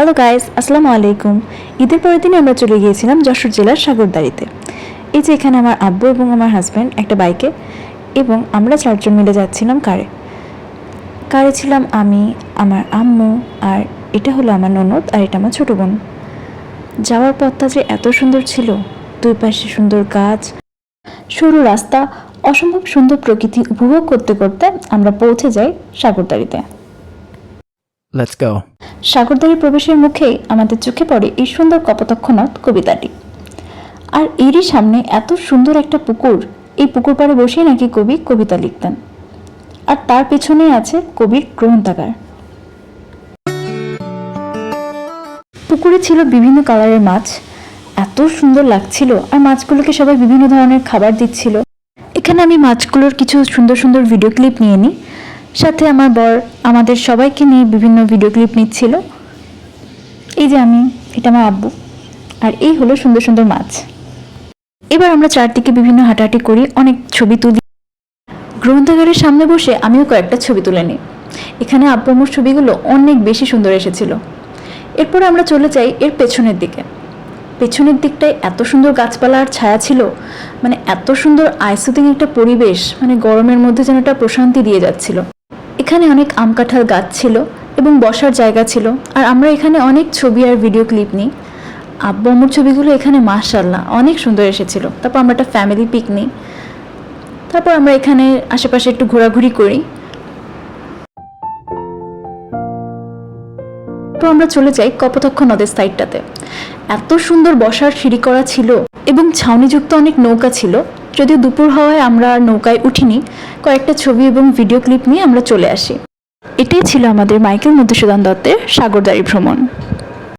Hello guys আসসালামু আলাইকুম ঈদের পরের দিনে আমরা চলে গিয়েছিলাম যশোর জেলার সাগরদাড়িতে। এই যে এখানে আমার আব্বু এবং আমার হাজব্যান্ড একটা বাইকে এবং আমরা চারজন মিলে যাচ্ছিলাম কারে। কারে ছিলাম আমি, আমার আম্মু আর এটা হলো আমার ননদ আর এটা আমার ছোটো বোন। যাওয়ার পথটা যে এত সুন্দর ছিল, দুই পাশে সুন্দর গাছ, সরু রাস্তা, অসম্ভব সুন্দর প্রকৃতি উপভোগ করতে করতে আমরা পৌঁছে যাই সাগরদাড়িতে। Let's go. সাগরদাড়ি প্রবেশের মুখেই আমাদের চোখে পড়ে এই সুন্দর কপোতক্ষনাথ কবিতাটি। আর এরই সামনে এত সুন্দর একটা পুকুর, এই পুকুর পাড়ে বসেই নাকি কবি কবিতা লিখতেন। আর তার পেছনেই আছে কবির গ্রন্থাগার। পুকুরে ছিল বিভিন্ন কালারের মাছ। এত সুন্দর লাগছিল, আর মাছগুলোকে সবাই বিভিন্ন ধরনের খাবার দিচ্ছিল। এখানে আমি মাছগুলোর কিছু সুন্দর সুন্দর ভিডিও ক্লিপ নিয়ে নিই। সাথে আমার বর আমাদের সবাইকে নিয়ে বিভিন্ন ভিডিও ক্লিপ নিচ্ছিল। এই যে আমি, এটা আমার আব্বু। আর এই হলো সুন্দর সুন্দর মাছ। এবার আমরা চারদিকে বিভিন্ন হাঁটাহাঁটি করি, অনেক ছবি তুলি। গ্রন্থাগারের সামনে বসে আমিও কয়েকটা ছবি তুলে নিই। এখানে আব্বু আম্মুর ছবিগুলো অনেক বেশি সুন্দর এসেছিল। এরপর আমরা চলে যাই এর পেছনের দিকে। পেছনের দিকটায় এত সুন্দর গাছপালা আর ছায়া ছিল মানে এত সুন্দর আইসুদিং একটা পরিবেশ মানে গরমের মধ্যে যেন একটা প্রশান্তি দিয়ে যাচ্ছিল। এখানে অনেক আম কাঁঠাল গাছ ছিল এবং বসার জায়গা ছিল, আর আমরা এখানে অনেক ছবি আর ভিডিও ক্লিপ নিই। আব্বু আম্মুর ছবিগুলো এখানে মাশাল্লাহ অনেক সুন্দর এসেছিল। তারপর আমরা একটা ফ্যামিলি পিক নিই তারপর আমরা এখানে আশেপাশে একটু ঘোরাঘুরি করি। তো আমরা চলে যাই কপোতক্ষ নদের সাইডটাতে এত সুন্দর বসার সিঁড়ি করা ছিল এবং ছাউনিযুক্ত অনেক নৌকা ছিল যদিও দুপুর হওয়ায় আমরা নৌকায় উঠিনি, কয়েকটা ছবি এবং ভিডিও ক্লিপ নিয়ে আমরা চলে আসি। এটাই ছিল আমাদের মাইকেল মধুসূদন দত্তের সাগরদারি ভ্রমণ।